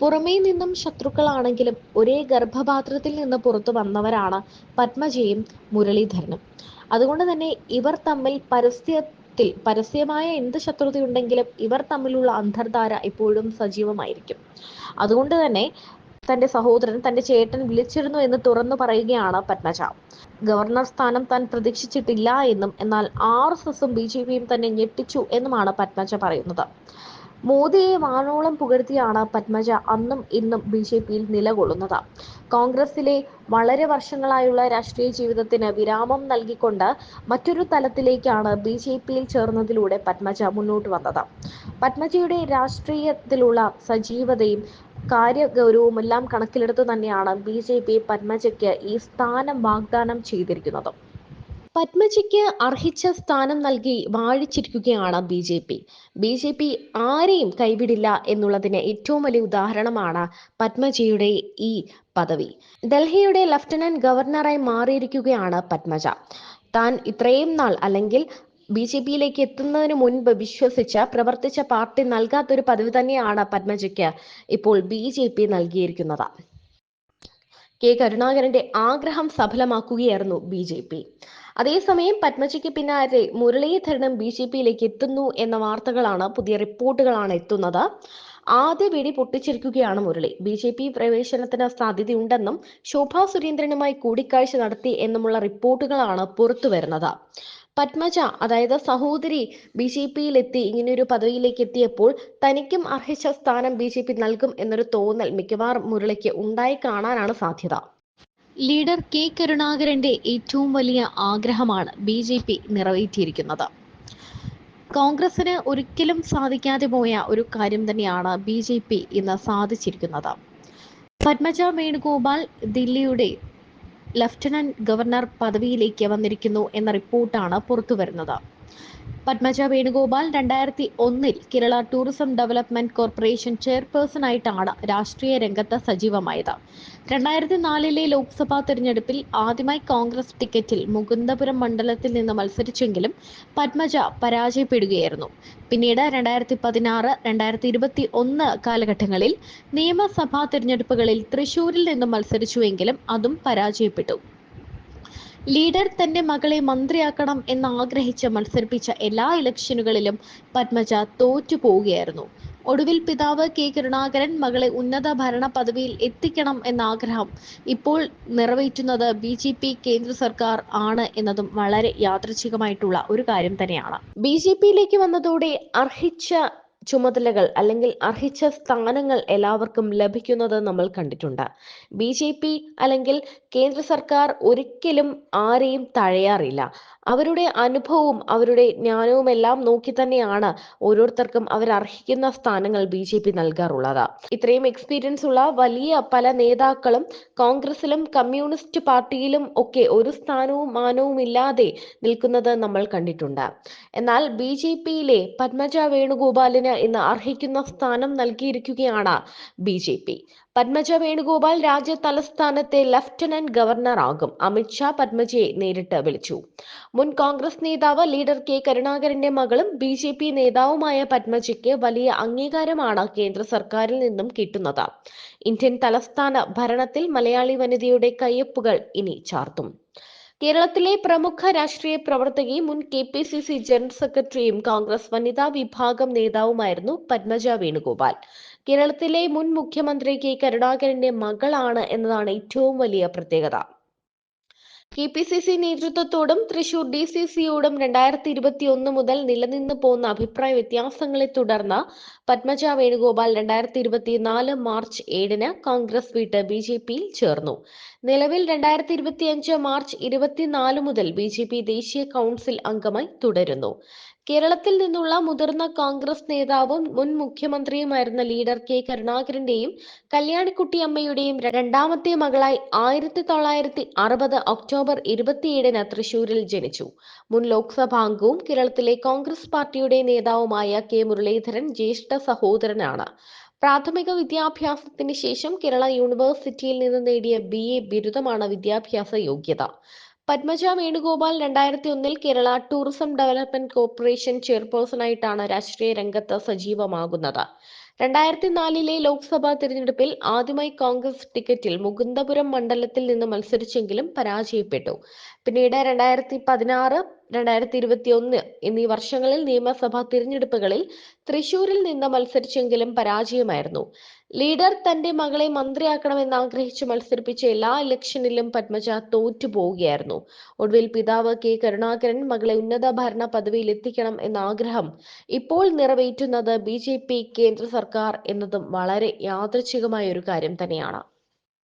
പുറമേ നിന്നും ശത്രുക്കളാണെങ്കിലും ഒരേ ഗർഭപാത്രത്തിൽ നിന്ന് പുറത്തു വന്നവരാണ് പത്മജയും മുരളീധരനും. അതുകൊണ്ട് തന്നെ ഇവർ തമ്മിൽ പരസ്യത്തിൽ പരസ്യമായ എന്ത് ശത്രുതയുണ്ടെങ്കിലും ഇവർ തമ്മിലുള്ള അന്തർധാര എപ്പോഴും സജീവമായിരിക്കും. അതുകൊണ്ട് തന്നെ തന്റെ സഹോദരൻ തന്റെ ചേട്ടൻ വിളിച്ചിരുന്നു എന്ന് തുറന്നു പറയുകയാണ് പത്മജ. ഗവർണർ സ്ഥാനം താൻ പ്രതീക്ഷിച്ചിട്ടില്ല എന്നും എന്നാൽ ആർ എസ് എസും ബി ജെ പിയും തന്നെ ഞെട്ടിച്ചു എന്നുമാണ് പത്മജ പറയുന്നത്. മോദിയെ വാനോളം പുകഴ്ത്തിയാണ് പത്മജ അന്നും ഇന്നും ബി ജെ പിയിൽ നിലകൊള്ളുന്നത്. കോൺഗ്രസിലെ വളരെ വർഷങ്ങളായുള്ള രാഷ്ട്രീയ ജീവിതത്തിന് വിരാമം നൽകിക്കൊണ്ട് മറ്റൊരു തലത്തിലേക്കാണ് ബി ജെ പിയിൽ ചേർന്നതിലൂടെ പത്മജ മുന്നോട്ട് വന്നത്. പത്മജയുടെ രാഷ്ട്രീയത്തിലുള്ള സജീവതയും കാര്യഗൗരവും എല്ലാം കണക്കിലെടുത്ത് തന്നെയാണ് ബി ജെ പി പത്മജയ്ക്ക് ഈ സ്ഥാനം വാഗ്ദാനം ചെയ്തിരിക്കുന്നത്. പത്മജിക്ക് അർഹിച്ച സ്ഥാനം നൽകി വാഴിച്ചിരിക്കുകയാണ് B J P. B J P ആരെയും കൈവിടില്ല എന്നുള്ളതിന് ഏറ്റവും വലിയ ഉദാഹരണമാണ് പത്മജിയുടെ ഈ പദവി. ഡൽഹിയുടെ ലഫ്റ്റനന്റ് ഗവർണറായി മാറിയിരിക്കുകയാണ് പത്മജ. താൻ ഇത്രയും നാൾ അല്ലെങ്കിൽ ബി ജെ പിയിലേക്ക് എത്തുന്നതിന് മുൻപ് വിശ്വസിച്ച പ്രവർത്തിച്ച പാർട്ടി നൽകാത്തൊരു പദവി തന്നെയാണ് പത്മജയ്ക്ക് ഇപ്പോൾ ബി ജെ പി നൽകിയിരിക്കുന്നത്. കെ കരുണാകരന്റെ ആഗ്രഹം സഫലമാക്കുകയായിരുന്നു ബി ജെ പി. അതേസമയം പത്മജിക്ക് പിന്നാലെ മുരളീധരനും ബി ജെ പിയിലേക്ക് എത്തുന്നു എന്ന വാർത്തകളാണ് പുതിയ റിപ്പോർട്ടുകളാണ് എത്തുന്നത്. ആദ്യ വെടി പൊട്ടിച്ചിരിക്കുകയാണ് മുരളി. ബി ജെ പി പ്രവേശനത്തിന് സാധ്യതയുണ്ടെന്നും ശോഭാ സുരേന്ദ്രനുമായി കൂടിക്കാഴ്ച നടത്തി എന്നുമുള്ള റിപ്പോർട്ടുകളാണ് പുറത്തു വരുന്നത് പത്മജ അതായത് സഹോദരി ബി ജെ പിയിൽ എത്തി ഇങ്ങനെയൊരു പദവിയിലേക്ക് എത്തിയപ്പോൾ തനിക്കും അർഹിച്ച സ്ഥാനം ബി ജെ പി നൽകും എന്നൊരു തോന്നൽ മിക്കവാറും മുരളിക്ക് ഉണ്ടായി കാണാനാണ് സാധ്യത. ലീഡർ കെ കരുണാകരന്റെ ഏറ്റവും വലിയ ആഗ്രഹമാണ് ബി ജെ പി നിറവേറ്റിയിരിക്കുന്നത്. കോൺഗ്രസിന് ഒരിക്കലും സാധിക്കാതെ പോയ ഒരു കാര്യം തന്നെയാണ് ബി ജെ പി ഇന്ന് സാധിച്ചിരിക്കുന്നത്. പത്മജ വേണുഗോപാൽ ദില്ലിയുടെ ലഫ്റ്റനന്റ് ഗവർണർ പദവിയിലേക്ക് വന്നിരിക്കുന്നു എന്ന റിപ്പോർട്ടാണ് പുറത്തുവരുന്നത്. പത്മജ വേണുഗോപാൽ രണ്ടായിരത്തി ഒന്നിൽ Kerala tourism development corporation chairperson ആയിട്ടാണ് രാഷ്ട്രീയ രംഗത്ത് സജീവമായത്. രണ്ടായിരത്തി നാലിലെ ലോക്സഭാ തെരഞ്ഞെടുപ്പിൽ ആദ്യമായി കോൺഗ്രസ് ടിക്കറ്റിൽ മുകുന്ദപുരം മണ്ഡലത്തിൽ നിന്ന് മത്സരിച്ചെങ്കിലും പത്മജ പരാജയപ്പെടുകയായിരുന്നു. പിന്നീട് രണ്ടായിരത്തി പതിനാറ് രണ്ടായിരത്തി ഇരുപത്തി ഒന്ന് കാലഘട്ടങ്ങളിൽ നിയമസഭാ തെരഞ്ഞെടുപ്പുകളിൽ തൃശൂരിൽ നിന്നും മത്സരിച്ചുവെങ്കിലും അതും പരാജയപ്പെട്ടു. ലീഡർ തന്റെ മകളെ മന്ത്രിയാക്കണം എന്ന് ആഗ്രഹിച്ച് മത്സരിപ്പിച്ച എല്ലാ ഇലക്ഷനുകളിലും പത്മജ തോറ്റു പോവുകയായിരുന്നു ഒടുവിൽ പിതാവ് കെ കരുണാകരൻ മകളെ ഉന്നത ഭരണ പദവിയിൽ എത്തിക്കണം എന്ന ആഗ്രഹം ഇപ്പോൾ നിറവേറ്റുന്നത് ബി ജെ പി കേന്ദ്ര സർക്കാർ ആണ് എന്നതും വളരെ യാദൃച്ഛികമായിട്ടുള്ള ഒരു കാര്യം തന്നെയാണ്. ബി ജെ പിയിലേക്ക് വന്നതോടെ അർഹിച്ച ചുമതലകൾ അല്ലെങ്കിൽ അർഹിച്ച സ്ഥാനങ്ങൾ എല്ലാവർക്കും ലഭിക്കുന്നത് നമ്മൾ കണ്ടിട്ടുണ്ട്. ബി ജെ പി അല്ലെങ്കിൽ കേന്ദ്ര സർക്കാർ ഒരിക്കലും ആരെയും തഴയാറില്ല. അവരുടെ അനുഭവവും അവരുടെ ജ്ഞാനവും എല്ലാം നോക്കി തന്നെയാണ് ഓരോരുത്തർക്കും അവർ അർഹിക്കുന്ന സ്ഥാനങ്ങൾ ബി ജെ പി നൽകാറുള്ളത്. ഇത്രയും എക്സ്പീരിയൻസ് ഉള്ള വലിയ പല നേതാക്കളും കോൺഗ്രസിലും കമ്മ്യൂണിസ്റ്റ് പാർട്ടിയിലും ഒക്കെ ഒരു സ്ഥാനവും മാനവും ഇല്ലാതെ നിൽക്കുന്നത് നമ്മൾ കണ്ടിട്ടുണ്ട്. എന്നാൽ ബി ജെ പിയിലെ പത്മജ വേണുഗോപാലിന് ഇന്ന് അർഹിക്കുന്ന സ്ഥാനം നൽകിയിരിക്കുകയാണ് B J P. Padmaja Venugopal രാജ്യ തലസ്ഥാനത്തെ ലഫ്റ്റനന്റ് ഗവർണർ ആകും. അമിത്ഷാ പത്മജയെ നേരിട്ട് വിളിച്ചു. മുൻ കോൺഗ്രസ് നേതാവ് ലീഡർ കെ കരുണാകരന്റെ മകളും ബി ജെ പി നേതാവുമായ പത്മജയ്ക്ക് വലിയ അംഗീകാരമാണ് കേന്ദ്ര സർക്കാരിൽ നിന്നും കിട്ടുന്നത്. ഇന്ത്യൻ തലസ്ഥാന ഭരണത്തിൽ മലയാളി വനിതയുടെ കയ്യൊപ്പുകൾ ഇനി ചാർത്തും. കേരളത്തിലെ പ്രമുഖ രാഷ്ട്രീയ പ്രവർത്തകയും മുൻ K P C C general സെക്രട്ടറിയും കോൺഗ്രസ് വനിതാ വിഭാഗം നേതാവുമായിരുന്നു പത്മജ വേണുഗോപാൽ. കേരളത്തിലെ മുൻ മുഖ്യമന്ത്രി കെ കരുണാകരന്റെ മകളാണ് എന്നതാണ് ഏറ്റവും വലിയ പ്രത്യേകത. കെ പി സി സി നേതൃത്വത്തോടും തൃശൂർ ഡി സി സിയോടും രണ്ടായിരത്തി ഇരുപത്തി ഒന്ന് മുതൽ നിലനിന്ന് പോകുന്ന അഭിപ്രായ വ്യത്യാസങ്ങളെ തുടർന്ന് പത്മജ വേണുഗോപാൽ രണ്ടായിരത്തി ഇരുപത്തിനാല് മാർച്ച് ഏഴിന് കോൺഗ്രസ് വിട്ട് ബി ജെ പിയിൽ ചേർന്നു. നിലവിൽ രണ്ടായിരത്തി ഇരുപത്തി അഞ്ച് മാർച്ച് ഇരുപത്തിനാല് മുതൽ ബി ജെ പി ദേശീയ കൗൺസിൽ അംഗമായി തുടരുന്നു. കേരളത്തിൽ നിന്നുള്ള മുതിർന്ന കോൺഗ്രസ് നേതാവും മുൻ മുഖ്യമന്ത്രിയുമായിരുന്ന ലീഡർ കെ കരുണാകരന്റെയും കല്യാണിക്കുട്ടി അമ്മയുടെയും രണ്ടാമത്തെ മകളായി ആയിരത്തി തൊള്ളായിരത്തി അറുപത് ഒക്ടോബർ ഇരുപത്തിയേഴിന് തൃശൂരിൽ ജനിച്ചു. മുൻ ലോക്സഭാ അംഗവും കേരളത്തിലെ കോൺഗ്രസ് പാർട്ടിയുടെ നേതാവുമായ കെ മുരളീധരൻ ജ്യേഷ്ഠ സഹോദരനാണ്. പ്രാഥമിക വിദ്യാഭ്യാസത്തിന് ശേഷം കേരള യൂണിവേഴ്സിറ്റിയിൽ നിന്ന് നേടിയ ബി എ ബിരുദമാണ് വിദ്യാഭ്യാസ യോഗ്യത. പത്മജ വേണുഗോപാൽ രണ്ടായിരത്തി ഒന്നിൽ കേരള ടൂറിസം ഡെവലപ്മെന്റ് കോർപ്പറേഷൻ ചെയർപേഴ്സണായിട്ടാണ് രാഷ്ട്രീയ രംഗത്ത് സജീവമാകുന്നത്. രണ്ടായിരത്തി നാലിലെ ലോക്സഭാ തിരഞ്ഞെടുപ്പിൽ ആദ്യമായി കോൺഗ്രസ് ടിക്കറ്റിൽ മുകുന്ദപുരം മണ്ഡലത്തിൽ നിന്ന് മത്സരിച്ചെങ്കിലും പരാജയപ്പെട്ടു. പിന്നീട് രണ്ടായിരത്തി പതിനാറ് രണ്ടായിരത്തി ഇരുപത്തി ഒന്ന് എന്നീ വർഷങ്ങളിൽ നിയമസഭാ തിരഞ്ഞെടുപ്പുകളിൽ തൃശൂരിൽ നിന്ന് മത്സരിച്ചെങ്കിലും പരാജയമായിരുന്നു. ലീഡർ തന്റെ മകളെ മന്ത്രിയാക്കണമെന്ന് ആഗ്രഹിച്ച് മത്സരിപ്പിച്ച എല്ലാ ഇലക്ഷനിലും പത്മജ തോറ്റു പോവുകയായിരുന്നു ഒടുവിൽ പിതാവ് കെ കരുണാകരൻ മകളെ ഉന്നത ഭരണ പദവിയിൽ എത്തിക്കണം എന്ന ആഗ്രഹം ഇപ്പോൾ നിറവേറ്റുന്നത് ബി കേന്ദ്ര സർക്കാർ എന്നതും വളരെ യാദൃച്ഛികമായ ഒരു കാര്യം തന്നെയാണ്.